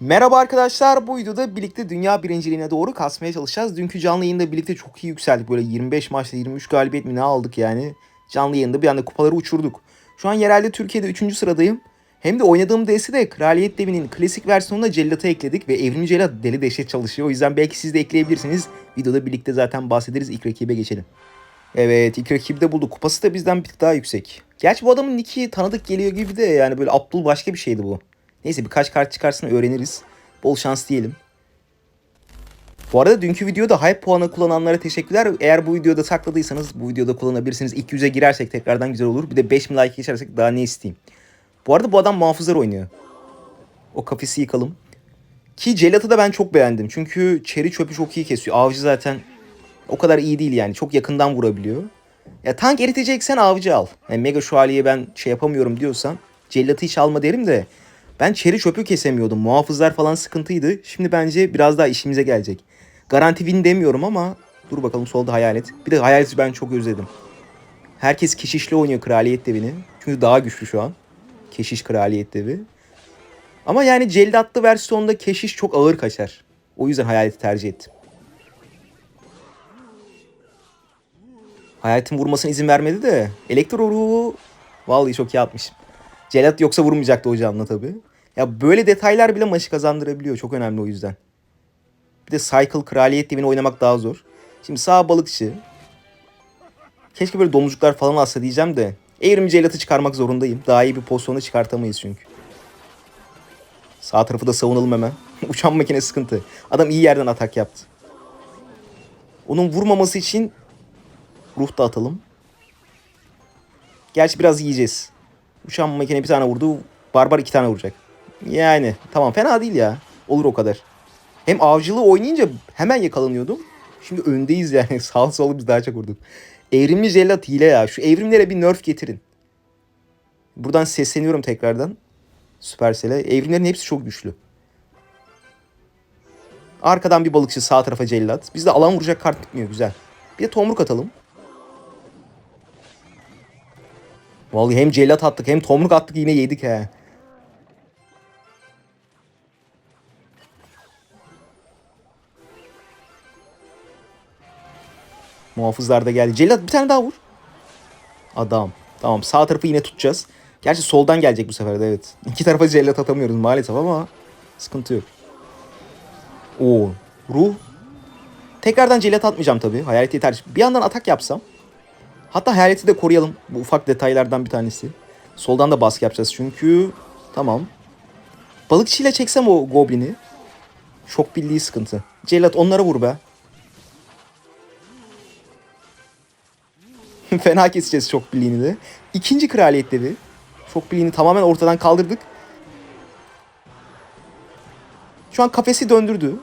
Merhaba arkadaşlar. Bu videoda birlikte dünya birinciliğine doğru kasmaya çalışacağız. Dünkü canlı yayında birlikte çok iyi yükseldik. Böyle 25 maçta 23 galibiyet mi ne aldık yani. Canlı yayında bir anda kupaları uçurduk. Şu an yerelde Türkiye'de 3. sıradayım. Hem de oynadığım DS'i de Kraliyet Devi'nin klasik versiyonuna Cellat'a ekledik ve Evrimci Cellat deli dehşet çalışıyor. O yüzden belki siz de ekleyebilirsiniz. Videoda birlikte zaten bahsederiz. İlk rakibe geçelim. Evet ilk rakibi de bulduk. Kupası da bizden bir tık daha yüksek. Gerçi bu adamın nicki tanıdık geliyor gibi de yani böyle Abdul başka bir şeydi bu. Neyse birkaç kart çıkarsın öğreniriz. Bol şans diyelim. Bu arada dünkü videoda hype puanı kullananlara teşekkürler. Eğer bu videoda sakladıysanız bu videoda kullanabilirsiniz. İlk yüze girersek tekrardan güzel olur. Bir de 5000 like geçersek daha ne isteyeyim. Bu arada bu adam muhafızlar oynuyor. O kafesi yıkalım. Ki Celat'ı da ben çok beğendim. Çünkü çeri çöpü çok iyi kesiyor. Avcı zaten o kadar iyi değil yani. Çok yakından vurabiliyor. Ya tank eriteceksen avcı al. Yani mega şövalyeyi ben şey yapamıyorum diyorsan Cellat'ı hiç alma derim de ben çeri çöpü kesemiyordum. Muhafızlar falan sıkıntıydı. Şimdi bence biraz daha işimize gelecek. Garanti win demiyorum ama dur bakalım solda hayalet. Bir de hayaleti ben çok özledim. Herkes keşişle oynuyor kraliyet devini. Çünkü daha güçlü şu an. Keşiş kraliyet devi. Ama yani cellatlı versiyonda keşiş çok ağır kaçar. O yüzden hayaleti tercih ettim. Hayaletin vurmasına izin vermedi de. Elektro ruhu vallahi çok iyi atmışım. Celat yoksa vurmayacaktı o canlı tabii. Ya böyle detaylar bile maçı kazandırabiliyor. Çok önemli o yüzden. Bir de Cycle Kraliyet Devini oynamak daha zor. Şimdi sağ balıkçı. Keşke böyle domuzcuklar falan alsa diyeceğim de. Evrim Celat'ı çıkarmak zorundayım. Daha iyi bir pozisyonu çıkartamayız çünkü. Sağ tarafı da savunalım hemen. Uçan makine sıkıntı. Adam iyi yerden atak yaptı. Onun vurmaması için ruh da atalım. Gerçi biraz yiyeceğiz. Uçan makine bir tane vurdu. Barbar iki tane vuracak. Yani tamam fena değil ya. Olur o kadar. Hem avcılığı oynayınca hemen yakalanıyordum. Şimdi öndeyiz yani. Sağ solu biz daha çok vurduk. Evrimli jellat hile ya. Şu evrimlere bir nerf getirin. Buradan sesleniyorum tekrardan. Supercell'e. Evrimlerin hepsi çok güçlü. Arkadan bir balıkçı sağ tarafa cellat. Bizde alan vuracak kart bitmiyor güzel. Bir de tomruk atalım. Vallahi hem cellat attık hem tomruk attık yine yedik he. Muhafızlar da geldi. Cellat bir tane daha vur. Adam. Tamam sağ tarafı yine tutacağız. Gerçi soldan gelecek bu sefer de evet. İki tarafa cellat atamıyoruz maalesef ama sıkıntı yok. Oo. Ruh. Tekrardan cellat atmayacağım tabii. Hayalet yeter. Bir yandan atak yapsam. Hatta hayaleti de koruyalım. Bu ufak detaylardan bir tanesi. Soldan da baskı yapacağız çünkü. Tamam. Balıkçıyla çeksem o goblini. Şok birliği sıkıntı. Cellat onlara vur be. Fena keseceğiz şok birliğini de. İkinci kraliyet devi. Şok birliğini tamamen ortadan kaldırdık. Şu an kafesi döndürdü.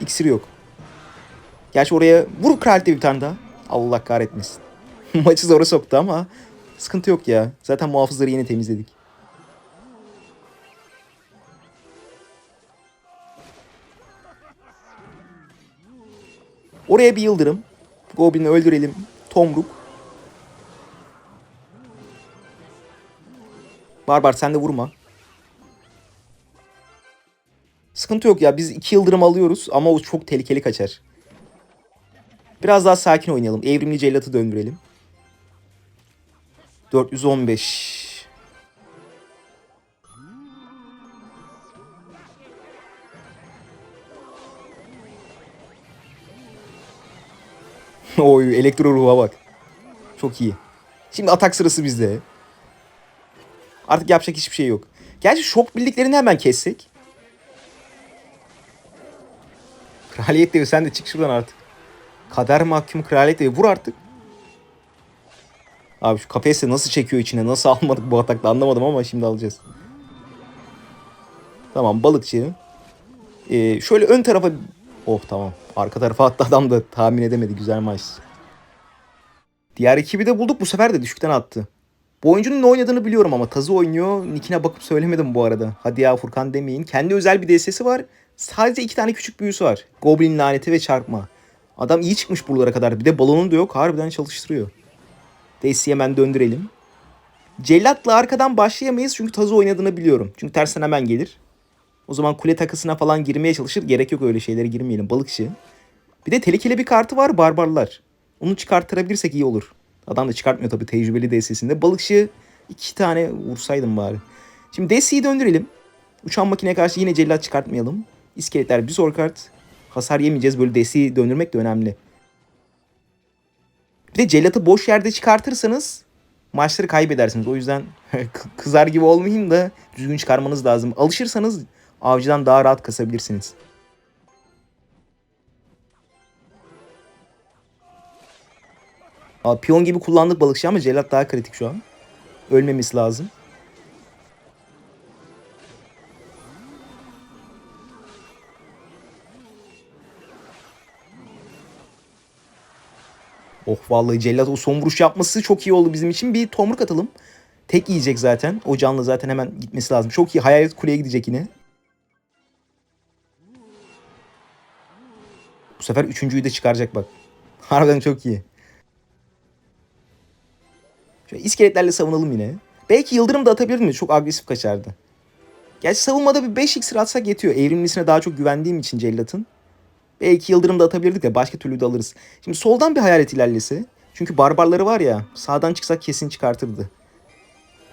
İksiri yok. Gerçi oraya vur kraliyet devi bir tane daha. Allah kahretmesin. Maçı zora soktu ama sıkıntı yok ya. Zaten muhafızları yine temizledik. Oraya bir yıldırım. Goblin'i öldürelim. Tomruk. Barbar sen de vurma. Sıkıntı yok ya. Biz iki yıldırım alıyoruz ama o çok tehlikeli kaçar. Biraz daha sakin oynayalım. Evrimli cellatı döndürelim. 415. Oy elektro ruha bak. Çok iyi. Şimdi atak sırası bizde. Artık yapacak hiçbir şey yok. Gerçi şok birliklerini hemen kessek. Kraliyet devi sen de çık şuradan artık. Kader mahkum kraliyet devi vur artık. Abi şu kafesi nasıl çekiyor içine? Nasıl almadık bu atakla anlamadım ama şimdi alacağız. Tamam balıkçı. Ee, şöyle ön tarafa... Oh tamam. Arka tarafa attı adam da tahmin edemedi. Güzel maç. Diğer ekibi de bulduk. Bu sefer de düşükten attı. Bu oyuncunun ne oynadığını biliyorum ama tazı oynuyor. Nickine bakıp söylemedim bu arada. Hadi ya Furkan demeyin. Kendi özel bir DS'si var. Sadece iki tane küçük büyüsü var. Goblin laneti ve çarpma. Adam iyi çıkmış buralara kadar. Bir de balonu da yok. Harbiden çalıştırıyor. DS'yi hemen O zaman kule takısına falan girmeye çalışır. Gerek yok öyle şeylere girmeyelim. Balıkçı. Bir de tehlikeli bir kartı var barbarlar. Onu çıkarttırabilirsek iyi olur. Adam da çıkartmıyor tabii tecrübeli DS'sinde. Balıkçı iki tane vursaydım bari. Şimdi DS'yi döndürelim. Uçan makineye karşı yine cellat çıkartmayalım. İskeletler bir zor kart. Hasar yemeyeceğiz. Böyle DS'yi döndürmek de önemli. Bir de cellatı boş yerde çıkartırsanız maçları kaybedersiniz. O yüzden kızar gibi olmayayım da düzgün çıkarmanız lazım. Alışırsanız avcıdan daha rahat kasabilirsiniz. Aa, piyon gibi kullandık balıkçı ama cellat daha kritik şu an. Ölmemesi lazım. Oh vallahi cellat o son vuruş yapması çok iyi oldu bizim için. Bir tomruk atalım. Tek yiyecek zaten. O canlı zaten hemen gitmesi lazım. Çok iyi. Hayalet kuleye gidecek yine. Bu sefer üçüncüyü de çıkaracak bak. Harbiden çok iyi. Şöyle iskeletlerle savunalım yine. Belki Yıldırım da atabilir mi? Çok agresif kaçardı. Gerçi savunmada bir 5 iksir atsak yetiyor. Evrimlisine daha çok güvendiğim için cellatın. Belki Yıldırım da atabilirdik de başka türlü de alırız. Şimdi soldan bir hayalet ilerlese. Çünkü barbarları var ya sağdan çıksak kesin çıkartırdı.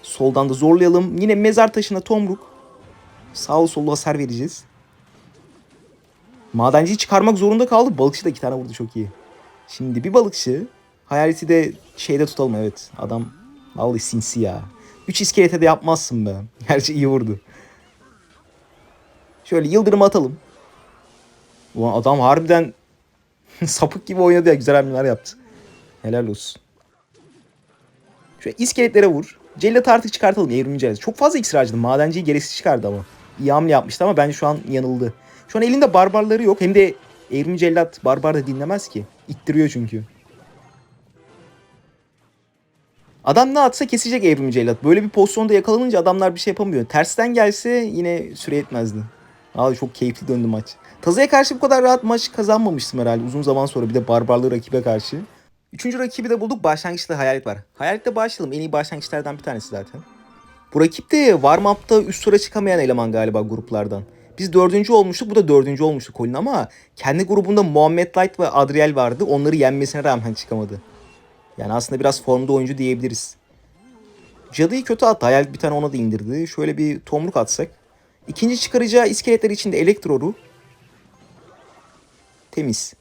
Soldan da zorlayalım. Yine mezar taşına tomruk. Sağ solu hasar vereceğiz. Madenciyi çıkarmak zorunda kaldı. Balıkçı da iki tane vurdu çok iyi. Şimdi bir balıkçı. Hayaleti de şeyde tutalım evet. Adam vallahi sinsi ya. Üç iskelete de yapmazsın be. Gerçi iyi vurdu. Şöyle yıldırım atalım. Ulan adam harbiden sapık gibi oynadı ya. Güzel hamleler yaptı. Helal olsun. Şöyle iskeletlere vur. Cellat'ı artık çıkartalım evrimci. Çok fazla iksir harcadı. Madenciyi gereksiz çıkardı ama. İyi hamle yapmıştı ama bence şu an yanıldı. Şu an elinde barbarları yok. Hem de evrimci cellat barbar da dinlemez ki. İttiriyor çünkü. Adam ne atsa kesecek evrimci cellat. Böyle bir pozisyonda yakalanınca adamlar bir şey yapamıyor. Tersten gelse yine süre etmezdi. Abi çok keyifli döndü maç. Tazı'ya karşı bu kadar rahat maç kazanmamıştım herhalde uzun zaman sonra bir de barbarlı rakibe karşı. Üçüncü rakibi de bulduk. Başlangıçta Hayalet var. Hayaletle başlayalım. En iyi başlangıçlardan bir tanesi zaten. Bu rakip de warm-up'ta üst tura çıkamayan eleman galiba gruplardan. Biz dördüncü olmuştuk. Bu da dördüncü olmuştu Colin ama kendi grubunda Muhammed Light ve Adriel vardı. Onları yenmesine rağmen çıkamadı. Yani aslında biraz formda oyuncu diyebiliriz. Cadıyı kötü attı. Hayal bir tane ona da indirdi. Şöyle bir tomruk atsak. İkinci çıkaracağı iskeletler içinde Elektroru. Temiz.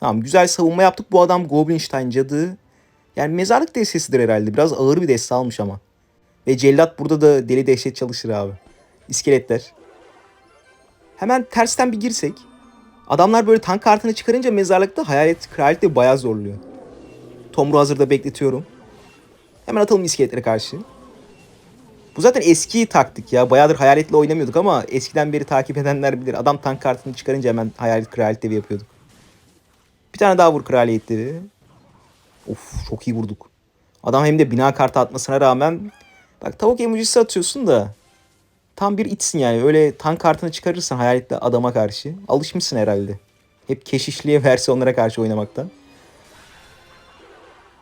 Tamam güzel savunma yaptık. Bu adam Goblinstein cadı. Yani mezarlık destesidir herhalde. Biraz ağır bir deste almış ama. Ve cellat burada da deli dehşet çalışır abi. İskeletler. Hemen tersten bir girsek. Adamlar böyle tank kartını çıkarınca mezarlıkta hayalet kraliyet de bayağı zorluyor. Tomru hazırda bekletiyorum. Hemen atalım iskeletlere karşı. Bu zaten eski taktik ya. Bayağıdır hayaletle oynamıyorduk ama eskiden beri takip edenler bilir. Adam tank kartını çıkarınca hemen hayalet kraliyet devi yapıyorduk. Bir tane daha vur kraliyetleri. Of çok iyi vurduk. Adam hem de bina kartı atmasına rağmen bak tavuk emojisi atıyorsun da tam bir itsin yani. Öyle tank kartını çıkarırsan hayaletle adama karşı. Alışmışsın herhalde. Hep keşişliğe versiyonlara karşı oynamaktan.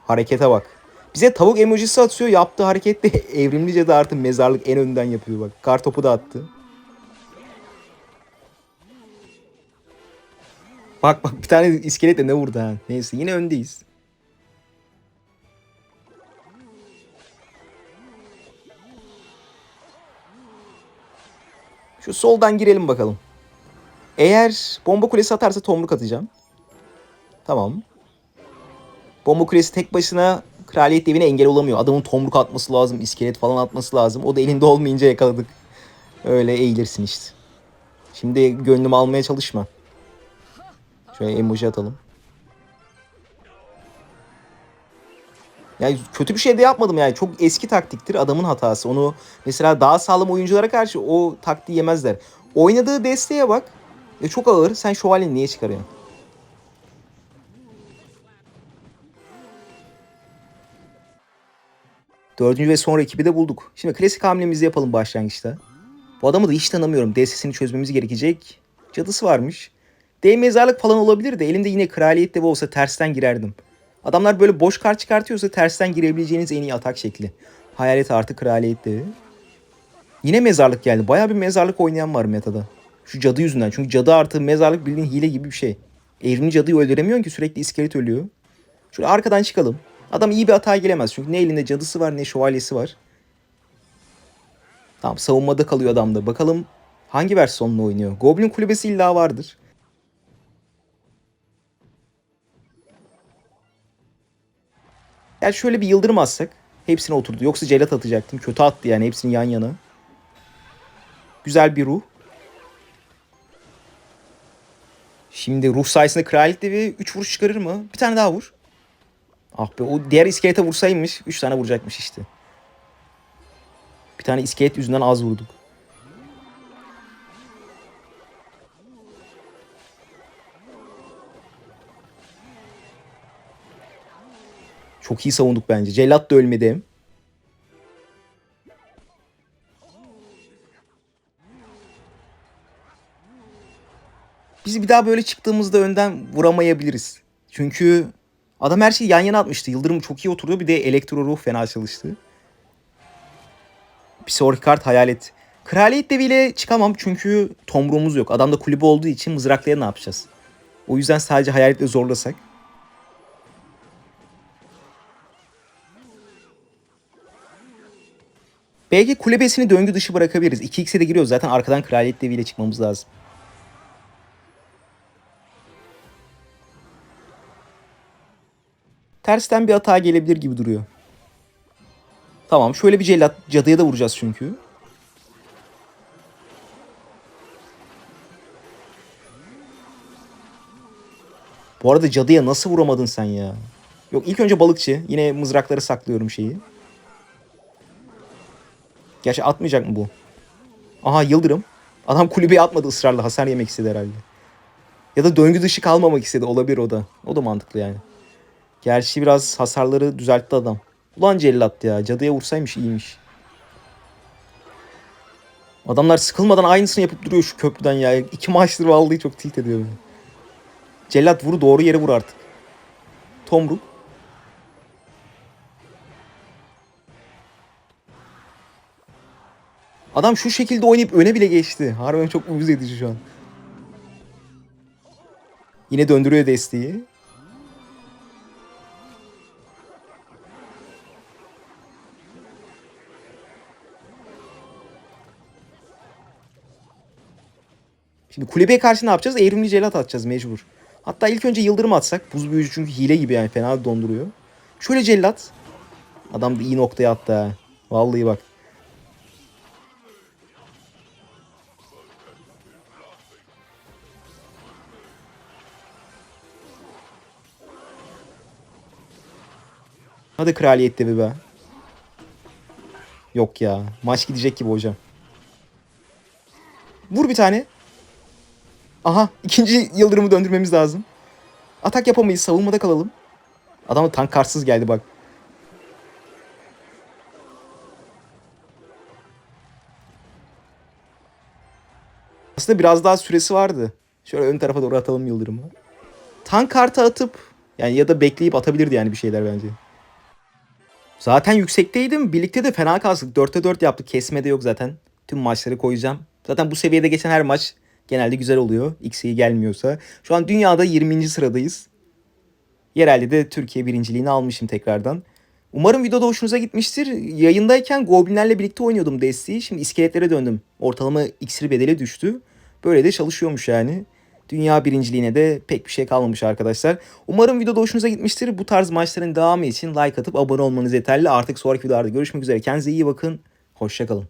Harekete bak. Bize tavuk emojisi atıyor. Yaptığı hareket de evrimlice de artık mezarlık en önden yapıyor bak. Kar topu da attı. Bak bak bir tane iskelet de ne vurdu ha. Neyse yine öndeyiz. Şu soldan girelim bakalım. Eğer bomba kulesi atarsa tomruk atacağım. Tamam. Bomba kulesi tek başına kraliyet devine engel olamıyor. Adamın tomruk atması lazım, iskelet falan atması lazım. O da elinde olmayınca yakaladık. Öyle eğilirsin işte. Şimdi gönlümü almaya çalışma. Şöyle emoji atalım. Yani kötü bir şey de yapmadım yani. Çok eski taktiktir. Adamın hatası. Onu mesela daha sağlam oyunculara karşı o taktiği yemezler. Oynadığı desteğe bak. E çok ağır. Sen şövalyeni niye çıkarıyorsun? Dördüncü ve son rakibi de bulduk. Şimdi klasik hamlemizi yapalım başlangıçta. Bu adamı da hiç tanımıyorum. DS'sini çözmemiz gerekecek. Cadısı varmış. D mezarlık falan olabilir de elimde yine kraliyet devi olsa tersten girerdim. Adamlar böyle boş kart çıkartıyorsa tersten girebileceğiniz en iyi atak şekli. Hayalet artı kraliyet devi. Yine mezarlık geldi. Baya bir mezarlık oynayan var metada. Şu cadı yüzünden. Çünkü cadı artı mezarlık bildiğin hile gibi bir şey. Evrimli cadıyı öldüremiyorsun ki sürekli iskelet ölüyor. Şöyle arkadan çıkalım. Adam iyi bir hata gelemez. Çünkü ne elinde cadısı var ne şövalyesi var. Tamam savunmada kalıyor adamda. Bakalım hangi versiyonla oynuyor. Goblin kulübesi illa vardır. Yani şöyle bir yıldırım atsak hepsine oturdu. Yoksa celat atacaktım. Kötü attı yani hepsini yan yana. Güzel bir ruh. Şimdi ruh sayesinde kraliyet devi 3 vuruş çıkarır mı? Bir tane daha vur. Ah be o diğer iskelete vursaymış 3 tane vuracakmış işte. Bir tane iskelet yüzünden az vurduk. Çok iyi savunduk bence. Cellat da ölmedi. Biz bir daha böyle çıktığımızda önden vuramayabiliriz. Çünkü adam her şeyi yan yana atmıştı. Yıldırım çok iyi oturdu. Bir de elektro ruh fena çalıştı. Bir sonraki kart hayalet. Kraliyet deviyle çıkamam çünkü tomruğumuz yok. Adamda kulübe olduğu için mızraklaya ne yapacağız? O yüzden sadece hayaletle zorlasak. Belki kulübesini döngü dışı bırakabiliriz. 2x'e de giriyoruz. Zaten arkadan kraliyet deviyle çıkmamız lazım. Tersten bir hata gelebilir gibi duruyor. Tamam şöyle bir cellat. Cadıya da vuracağız çünkü. Bu arada cadıya nasıl vuramadın sen ya? Yok ilk önce balıkçı. Yine mızrakları saklıyorum şeyi. Gerçi atmayacak mı bu? Aha Yıldırım. Adam kulübeye atmadı ısrarla. Hasar yemek istedi herhalde. Ya da döngü dışı kalmamak istedi. Olabilir o da. O da mantıklı yani. Gerçi biraz hasarları düzeltti adam. Ulan cellat ya. Cadıya vursaymış iyiymiş. Adamlar sıkılmadan aynısını yapıp duruyor şu köprüden ya. İki maçtır vallahi çok tilt ediyor beni. Cellat vuru doğru yere vur artık. Tomruk. Adam şu şekilde oynayıp öne bile geçti. Harbiden çok uyuz edici şu an. Yine döndürüyor desteği. Şimdi kulübeye karşı ne yapacağız? Evrimli celat atacağız mecbur. Hatta ilk önce yıldırım atsak. Buz büyücü çünkü hile gibi yani fena donduruyor. Şöyle cellat. Adam da iyi noktaya attı ha. Vallahi bak. Hadi kraliyet devi be. Yok ya. Maç gidecek gibi hocam. Vur bir tane. Aha ikinci yıldırımı döndürmemiz lazım. Atak yapamayız savunmada kalalım. Adam tank kartsız geldi bak. Aslında biraz daha süresi vardı. Şöyle ön tarafa doğru atalım yıldırımı. Tank kartı atıp yani ya da bekleyip atabilirdi yani bir şeyler bence. Zaten yüksekteydim. Birlikte de fena kastık. 4'te 4 yaptık. Kesme de yok zaten. Tüm maçları koyacağım. Zaten bu seviyede geçen her maç genelde güzel oluyor. X'i gelmiyorsa. Şu an dünyada 20. sıradayız. Yerelde de Türkiye birinciliğini almışım tekrardan. Umarım videoda hoşunuza gitmiştir. Yayındayken Goblinlerle birlikte oynuyordum desteği. Şimdi iskeletlere döndüm. Ortalama iksir bedeli düştü. Böyle de çalışıyormuş yani. Dünya birinciliğine de pek bir şey kalmamış arkadaşlar. Umarım videoda hoşunuza gitmiştir. Bu tarz maçların devamı için like atıp abone olmanız yeterli. Artık sonraki videolarda görüşmek üzere. Kendinize iyi bakın. Hoşçakalın.